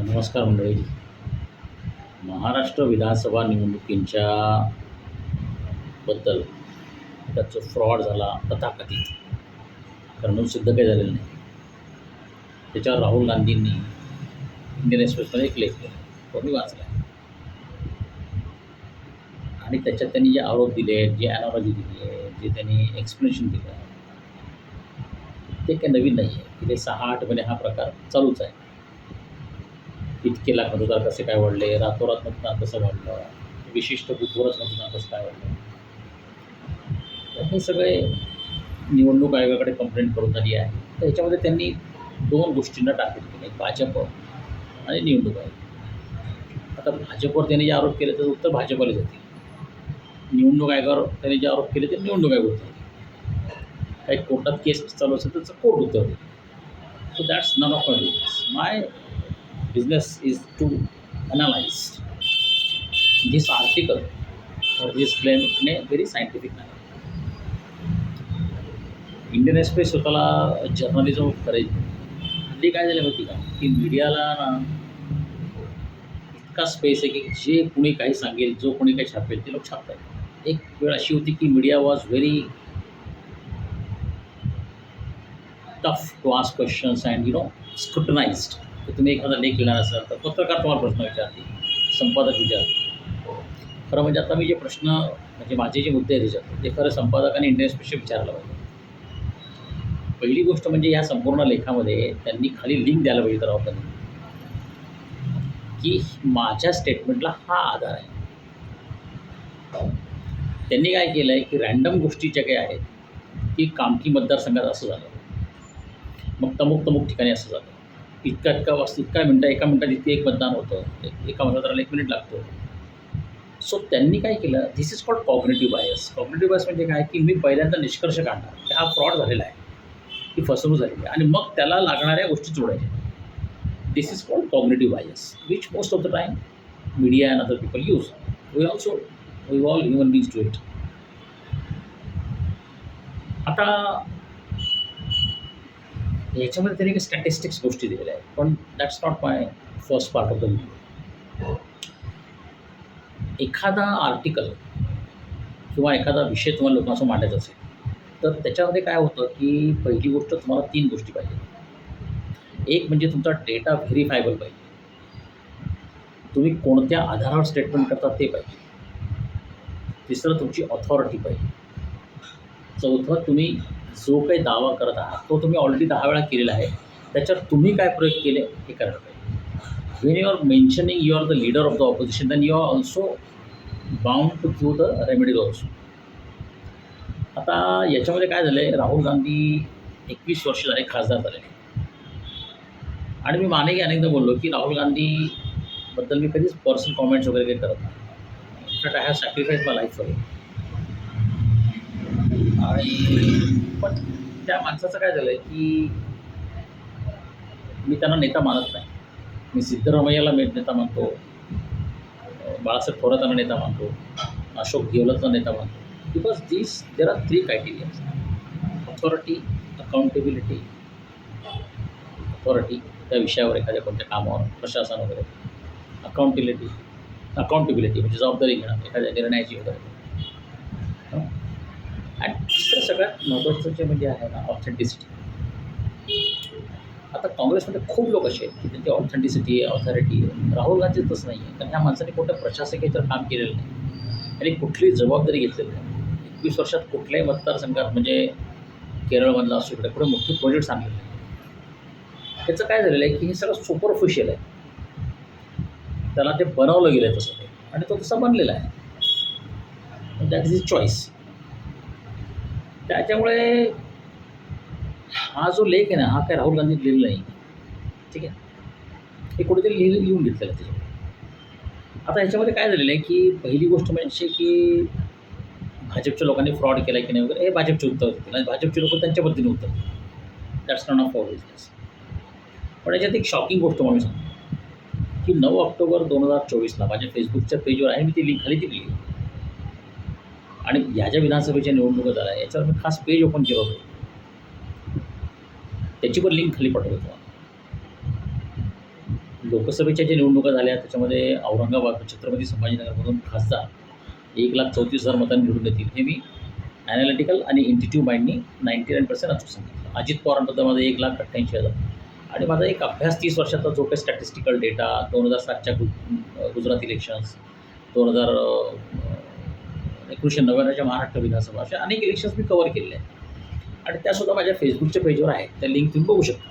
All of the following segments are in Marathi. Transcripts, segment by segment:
नमस्कार मंडळी. महाराष्ट्र विधानसभा निवडणुकींच्या बद्दल त्याचं फ्रॉड झाला तथाकथित. कारण सिद्ध काही झालेलं नाही. त्याच्यावर राहुल गांधींनी इंडियन एक्सप्रेसमध्ये एक लेख केला तो मी वाचला. आणि त्याच्यात त्यांनी जे आरोप दिले आहेत जे ॲनॉलॉजी दिली आहे जे त्यांनी एक्सप्लेनेशन दिलं आहे ते काही नवीन नाही आहे गेले सहा आठ महिने हा प्रकार चालूच आहे. इतके लाख मतदार कसे काय वाढले? रातोरात मतदान कसं वाढलं विशिष्ट बूथवरच मतदान कसं काय वाढलं? तर हे सगळे निवडणूक आयोगाकडे कंप्लेंट करून झाली आहे. तर ह्याच्यामध्ये त्यांनी दोन गोष्टींना टार्गेट केले. एक भाजप आणि निवडणूक आयोग. आता भाजपवर त्यांनी जे आरोप केले त्याचं उत्तर भाजपला जाते निवडणूक आयोगावर त्यांनी जे आरोप केले ते निवडणूक आयोग होते. काही कोर्टात केस चालू असेल तर त्याचं कोर्ट उत्तर देईल. So that's none of my business my business is to analyze this article or this claim in a very scientific manner. Indian Express स्वतःला जर्नलिझम करायची. हल्ली काय झालं माहिती का? की मीडियाला ना इतका स्पेस आहे की जे कुणी काही सांगेल जो कोणी काही छापेल ते लोक छापतात एक वेळ अशी होती की media was very tough to ask questions and you know scrutinised तर तुम्ही एखादा लेख लिहिणार असाल तर पत्रकार तुम्हाला प्रश्न विचारतील संपादक विचारतील. खरं म्हणजे आता मी जे प्रश्न म्हणजे माझे जे मुद्दे आहेत त्याच्यात ते खरं संपादकाने इंडियन विचारलं विचारायला पाहिजे. पहिली गोष्ट म्हणजे या संपूर्ण लेखामध्ये त्यांनी खाली लिंक द्यायला पाहिजे तर आपण. की माझ्या स्टेटमेंटला हा आधार आहे. त्यांनी काय केलं आहे की रॅन्डम गोष्टी ज्या काही आहेत की कामठी मतदारसंघात असं झालं. मग तमुक तमुक ठिकाणी असं झालं. इतका इतका वाजता इतका मिनटं एका मिनटात इतके एक मतदान होतं. एका एका मतदाराला एक मिनिट लागतो. सो त्यांनी काय केलं? This is called cognitive bias cognitive bias म्हणजे काय? की मी पहिल्यांदा निष्कर्ष काढणार. की हा फ्रॉड झालेला आहे. ही फसवणूक झालेली आहे. आणि मग त्याला लागणाऱ्या गोष्टी जोडायच्या this is called cognitive bias which most of the time media and other people use we also we all human beings to it आता याच्यामध्ये त्यांनी काही स्टॅटिस्टिक्स गोष्टी दिलेल्या आहेत. पण that's not my first part of the video एखादा आर्टिकल किंवा एखादा विषय तुम्हाला लोकांसमोर मांडायचा असेल तर त्याच्यामध्ये काय होतं की पहिली गोष्ट तुम्हाला तीन गोष्टी पाहिजे. एक म्हणजे तुमचा डेटा व्हेरीफायबल पाहिजे. तुम्ही कोणत्या आधारावर स्टेटमेंट करता ते पाहिजे. तिसरं तुमची ऑथॉरिटी पाहिजे. चौथं तुम्ही जो काही दावा करत आहात तो तुम्ही ऑलरेडी दहा वेळा केलेला आहे त्याच्यावर तुम्ही काय प्रयोग केले हे करायला पाहिजे. When you are mentioning you are the leader of the opposition then you are also bound to through the remedies also आता याच्यामध्ये काय झालं आहे राहुल गांधी एकवीस वर्ष झाले खासदार झाले आणि मी मानेही अनेकदा बोललो की राहुल गांधीबद्दल मी कधीच पर्सनल कॉमेंट्स वगैरे काही करत नाही. In fact I have sacrifice my life for आणि पण त्या माणसाचं काय झालं आहे की मी त्यांना नेता मानत नाही. मी सिद्धरामय्याला मी नेता मानतो. बाळासाहेब थोरातांना नेता मानतो. अशोक गेवलतला नेता मानतो. Because this there are three criterias authority accountability authority त्या विषयावर एखाद्या कोणत्या कामावर प्रशासन वगैरे. अकाउंटेबिलिटी अकाउंटेबिलिटी म्हणजे जबाबदारी घेणं एखाद्या निर्णयाची वगैरे. आणि दुसरं सगळ्यात महत्त्वाचं जे म्हणजे आहे ना ऑथेंटिसिटी आता काँग्रेसमध्ये खूप लोक असे आहेत की त्यांची ऑथेंटिसिटी आहे ऑथॉरिटी आहे राहुल गांधी तसं नाही आहे कारण ह्या माणसाने कुठं प्रशासकीय काम केलेलं नाही. आणि कुठलीही जबाबदारी घेतलेली नाही. एकवीस वर्षात कुठल्याही मतदारसंघात म्हणजे केरळमधला असू इकडे कुठे मोठे प्रोजेक्ट आणलेले नाही. त्याचं काय झालेलं आहे की हे सगळं सुपरफिशियल आहे. त्याला ते बनवलं गेलं आहे तसं ते. आणि तो तसा बनलेला आहे. दॅट इज इज चॉईस त्याच्यामुळे हा जो लेख आहे ना हा काय राहुल गांधी लिहिलेला नाही ठीक आहे? हे कुठेतरी लिहिलं लिहून घेतलेलं आहे त्याच्यामध्ये. आता ह्याच्यामध्ये काय झालेलं आहे की पहिली गोष्ट म्हणजे की भाजपच्या लोकांनी फ्रॉड केला की नाही वगैरे हे भाजपचे उत्तर होतील आणि भाजपचे लोक त्यांच्या पद्धतीने उत्तर that's not of for business पण याच्यात एक शॉकिंग गोष्ट म्हणून सांगतो. की नऊ ऑक्टोबर दोन हजार चोवीसला माझ्या फेसबुकच्या पेजवर आहे मी ती लिंक खाली दिली आणि ह्या ज्या विधानसभेच्या निवडणुका झाल्या याच्यावर मी खास पेज ओपन केलं होतं. त्याची पण लिंक खाली पाठवतो लोकसभेच्या ज्या निवडणुका झाल्या त्याच्यामध्ये औरंगाबाद छत्रपती संभाजीनगरमधून खासदार एक लाख चौतीस हजार मतांनी निवडून येतील हे मी ॲनालिटिकल आणि इंटिट्यू माइंडनी नाईन्टी नाईन पर्सेंट अचूक सांगितलं. अजित पवारांबद्दल माझं एक लाख अठ्ठ्याऐंशी हजार. आणि माझा एक अभ्यास तीस वर्षाचा जो काही स्टॅटिस्टिकल डेटा दोन हजार सातच्या गुजरात इलेक्शन्स दोन हजार एकोणीसशे नव्याण्णवच्या महाराष्ट्र विधानसभा अशा अनेक इलेक्शन्स मी कवर केले आहेत. आणि त्यासुद्धा माझ्या फेसबुकच्या पेजवर आहेत त्या लिंक तुम्ही बघू शकता.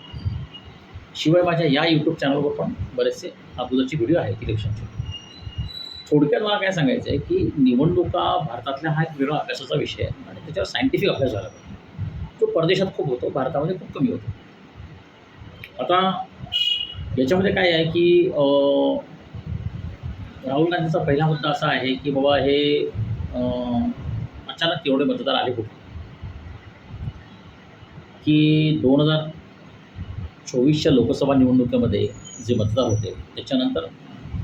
शिवाय माझ्या या यूट्यूब चॅनलवर पण बरेचसे अगोदरचे व्हिडिओ आहेत इलेक्शनचे थोडक्यात मला काय सांगायचं आहे की निवडणुका भारतातल्या हा एक वेगळा अभ्यासाचा विषय आहे. आणि त्याच्यावर सायंटिफिक अभ्यास झाला पाहिजे. तो परदेशात खूप होतो. भारतामध्ये खूप कमी होतो. आता याच्यामध्ये काय आहे की राहुल गांधीचा पहिला मुद्दा असा आहे की बाबा हे अचानक एवढे मतदार आले कुठे? की दोन हजार चोवीसच्या लोकसभा निवडणुकीमध्ये जे मतदार होते त्याच्यानंतर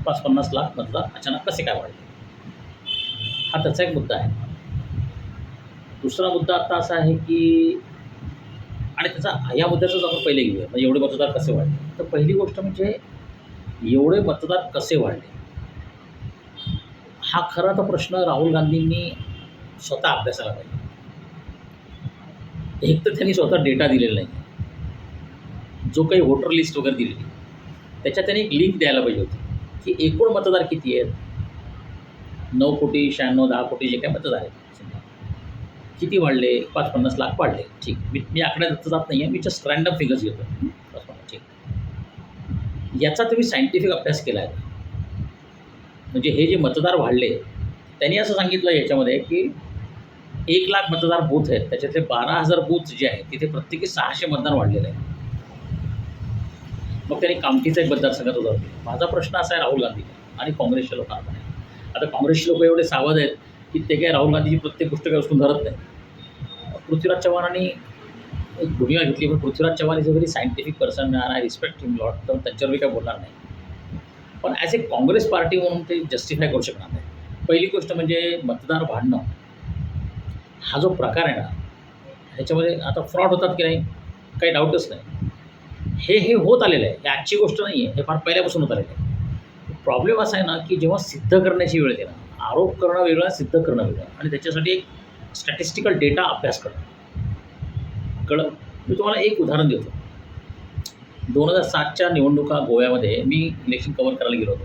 पाच पन्नास लाख मतदार अचानक कसे काय वाढले? हा त्याचा एक मुद्दा आहे. दुसरा मुद्दा आता असा आहे की आणि त्याचा या मुद्द्याचाच आपण पहिले घेऊया. म्हणजे एवढे मतदार कसे वाढले? तर पहिली गोष्ट म्हणजे एवढे मतदार कसे वाढले? हा खरा तर प्रश्न राहुल गांधींनी स्वतः अभ्यासाला पाहिजे. एक तर त्यांनी स्वतः डेटा दिलेला नाही. जो काही वोटर लिस्ट वगैरे दिलेली. त्याच्यात त्यांनी एक लिंक द्यायला पाहिजे होती की एकूण मतदार किती आहेत? नऊ कोटी शहाण्णव दहा कोटी जे काय मतदार आहेत. किती वाढले? पाच पन्नास लाख वाढले. ठीक. मी मी आकड्यात जात नाही आहे मी जस्ट रँडम फिगर्स घेतो ठीक. याचा तुम्ही सायंटिफिक अभ्यास केला आहे म्हणजे हे जे मतदार वाढले त्यांनी असं सांगितलं याच्यामध्ये की एक लाख मतदार बूथ आहेत त्याच्यातले बारा हजार बूथ जे आहेत तिथे प्रत्येकी सहाशे मतदार वाढलेले आहे. मग त्यांनी कामठीचा एक मतदारसंघात उदाहरण माझा प्रश्न असा आहे राहुल गांधी. आणि काँग्रेसच्या लोकांना आहे. आता काँग्रेसचे लोक एवढे सावध आहेत की ते काय राहुल गांधीची प्रत्येक गोष्ट काय उचलून धरत नाही. पृथ्वीराज चव्हाणांनी एक भूमिका घेतली पण Prithviraj Chavan is a very scientific person I respect him lot तर त्यांच्यावर मी काय बोलणार नाही. पण ॲज ए काँग्रेस पार्टी म्हणून ते जस्टिफाय करू शकणार नाही. पहिली गोष्ट म्हणजे मतदार भांडणं. हा जो प्रकार आहे ना ह्याच्यामध्ये आता फ्रॉड होतात की नाही काही डाऊटच नाही. हे हे होत आलेलं आहे. ही आजची गोष्ट नाही आहे. हे फार पहिल्यापासून होत आलेलं आहे. प्रॉब्लेम असा आहे ना की जेव्हा सिद्ध करण्याची वेळ येते ना आरोप करणं वेगळं सिद्ध करणं वेगळं. आणि त्याच्यासाठी एक स्टॅटिस्टिकल डेटा अभ्यास करणं. कळलं? मी तुम्हाला एक उदाहरण देतो. दोन हजार सातच्या निवडणुका गोव्यामध्ये मी इलेक्शन कवर करायला गेलो होतो.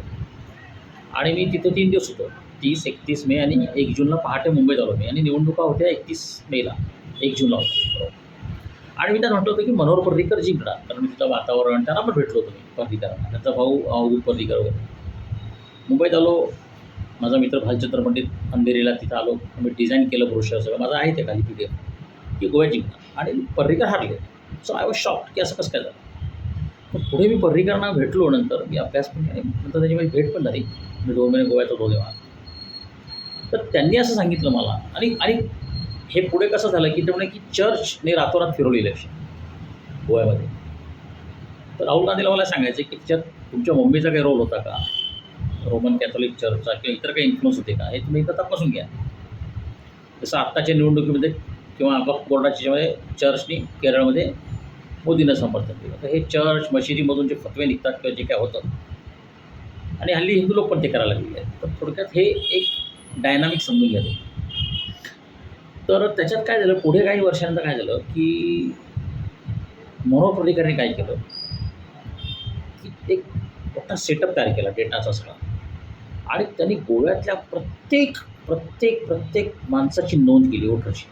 आणि मी तिथे तीन दिवस होतो. तीस एकतीस मे आणि एक जूनला पहाटे मुंबईत आलो मी. आणि निवडणुका होत्या एकतीस मेला एक जूनला होत्या. आणि मी त्यांना म्हटलं होतं की मनोहर पर्रीकर जिंकणार. कारण मी तिथं वातावरण त्यांना पण भेटलो होतो मी पर्रीकरांना त्यांचा भाऊ अवधूत पर्रीकर वगैरे. मुंबईत आलो. माझा मित्र भालचंद्र पंडित अंधेरीला तिथं आलो. मी डिझाईन केलं ब्रोशर सगळं. माझं आहे ते खाली पी डी एफ की गोव्या जिंकणार. आणि पर्रीकर हारले. सो आय वॉज शॉक की असं कसं काय झालं? पण पुढे मी पर्रीकरांना भेटलो नंतर मी अभ्यास पण नंतर त्याची माझी भेट पण झाली. मी दोन महिने गोव्यात होतो तेव्हा. तर त्यांनी असं सांगितलं मला. आणि आणि हे पुढे कसं झालं की ते म्हणे की चर्चने रातोरात फिरवली इलेक्शन गोव्यामध्ये. तर राहुल गांधीला मला सांगायचं की त्याच्यात तुमच्या मुंबईचा काही रोल होता का? रोमन कॅथोलिक चर्चचा किंवा इतर काही इन्फ्लुअन्स होते का? हे तुम्ही इथं तपासून घ्या. जसं आत्ताच्या निवडणुकीमध्ये किंवा वक्फ बोर्डाच्या चर्चनी केरळमध्ये मोदींना समर्थन दिलं. तर हे चर्च मशिदीमधून जे फतवे निघतात किंवा जे काय होतं आणि हल्ली हिंदू लोक पण ते करायला लागलेले आहेत. तर थोडक्यात हे एक डायनामिक समजून घ्या तर त्याच्यात काय झालं पुढे काही वर्षानंतर काय झालं की मनोहर काय केलं की एक मोठा सेटअप तयार केला डेटाचा सगळा. आणि त्यांनी गोव्यातल्या प्रत्येक प्रत्येक प्रत्येक माणसाची नोंद केली वोटरची.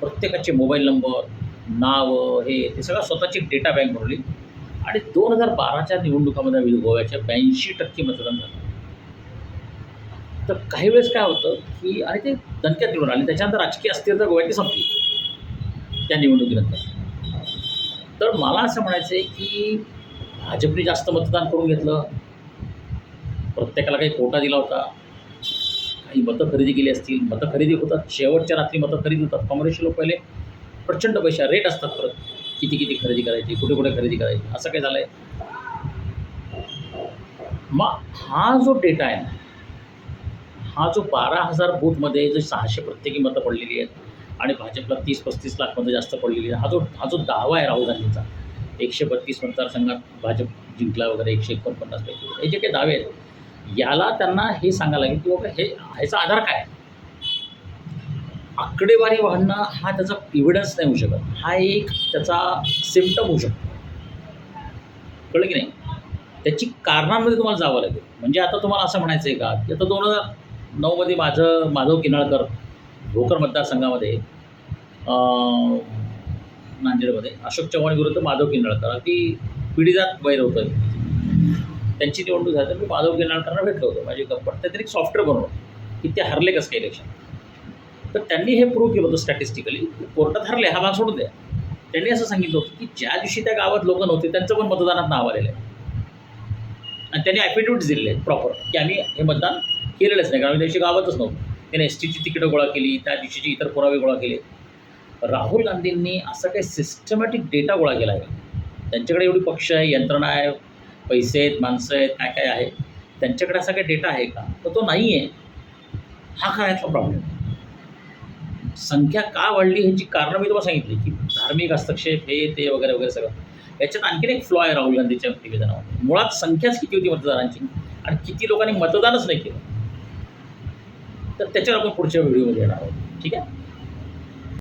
प्रत्येकाचे मोबाईल नंबर नाव हे ते सगळं स्वतःची डेटा बँक भरली. आणि दोन हजार बाराच्या निवडणुकामध्ये आम्ही गोव्याच्या ब्याऐंशी टक्के मतदान झालं. तर काही वेळेस काय होतं की आणि ते दणक्यात निवडून आले. त्याच्यानंतर राजकीय अस्थिरता गोव्याची संपली. त्या निवडणुकीनंतर. तर मला असं म्हणायचं आहे की भाजपने जास्त मतदान करून घेतलं. प्रत्येकाला काही कोटा दिला होता. काही मतं खरेदी केली असतील. मतं खरेदी होतात. शेवटच्या रात्री मतं खरेदी होतात. काँग्रेसचे लोक पहिले. प्रचंड पैसे रेट असतात परत. किती किती खरेदी करायची कुठे कुठे खरेदी करायची असं काय झालं आहे मग हा जो डेटा आहे ना हा जो बारा हजार बूथमध्ये जे सहाशे प्रत्येकी मतं पडलेली आहेत आणि भाजपला तीस पस्तीस लाखमध्ये जास्त पडलेली आहे हा जो हा जो दावा आहे राहुल गांधींचा एकशे बत्तीस मतदारसंघात भाजप जिंकला वगैरे एकशे एकोणपन्नास पैकी. हे जे काही दावे आहेत याला त्यांना हे सांगायला लागेल की बाबा हे ह्याचा आधार काय आहे? आकडेवारी वाढणं हा त्याचा एव्हिडन्स नाही होऊ शकत. हा एक त्याचा सिम्पटम होऊ शकतो. कळलं की नाही? त्याची कारणांमध्ये तुम्हाला जावं लागेल. म्हणजे आता तुम्हाला असं म्हणायचं आहे का की आता दोन हजार नऊमध्ये माझं माधव किनाळकर भोकर मतदारसंघामध्ये नांदेडमध्ये अशोक चव्हाण विरुद्ध माधव किनाळकर ती पिढीजात वैर होतं त्यांची निवडणूक झाली तर मी माधव किनाळकरांना भेटलो होतो. माझी गप्पा त्यांनी एक सॉफ्टवेअर बनवलं की ते हरले कसं काय इलेक्शन? तर त्यांनी हे प्रूव्ह केलं होतं स्टॅटिस्टिकली कोर्टात हरले हा भाग सोडून द्या. त्यांनी असं सांगितलं होतं की ज्या दिवशी त्या गावात लोक नव्हते त्यांचं पण मतदानात नाव आलेलं आहे. आणि त्यांनी ॲफिडेविट्स दिलेले आहेत प्रॉपर की आम्ही हे मतदान केलेलंच नाही कारण त्या दिवशी गावातच नव्हतो. त्याने एस टीची तिकीटं गोळा केली त्या दिवशीचे इतर पुरावे गोळा केले. राहुल गांधींनी असा काही सिस्टमॅटिक डेटा गोळा केला आहे. त्यांच्याकडे एवढी पक्ष आहे यंत्रणा आहे पैसे आहेत माणसं आहेत काय काय आहे. त्यांच्याकडे असा काही डेटा आहे का? तर तो नाही आहे हा खरा यातला प्रॉब्लेम संख्या का वाढली ह्याची कारणं मी तुम्हाला सांगितली की धार्मिक हस्तक्षेप हे ते वगैरे वगैरे सगळं. याच्यात आणखीन एक फ्लॉ आहे राहुल गांधीच्या निवेदनामध्ये मुळात संख्याच किती होती मतदारांची? आणि किती लोकांनी मतदानच नाही केलं? तर त्याच्यावर आपण पुढच्या व्हिडिओमध्ये येणार आहोत. ठीक आहे?